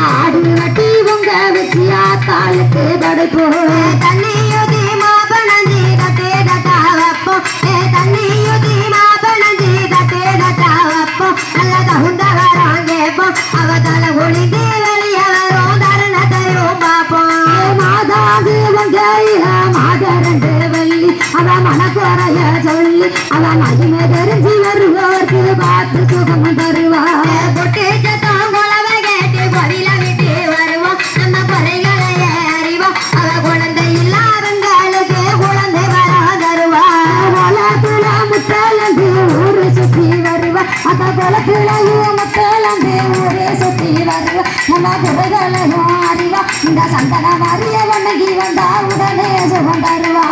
ஆடு வட்டி உங்க வச்சு ஆத்தாளுக்கு படைப்போம். தண்ணியுதி அவதால அவ தலை ஒளிந்து வெளியே வரும் தருணத்தையும் பார்ப்போம் மாதாது வங்கையில மாத வள்ளி அவ மனக்குறைய சொல்லி அவ மகிமை தெரிஞ்சு வருவோர்க்கு பார்த்து சுகம் வருவா அத குளத்துலயும் முத்தலந்து ஊரு சுத்தி வருவா. நம்ம குறைகளையும் அறிவா இந்த சந்தன மாறிய வணங்கி வந்தா உடனே சுகம் தருவா.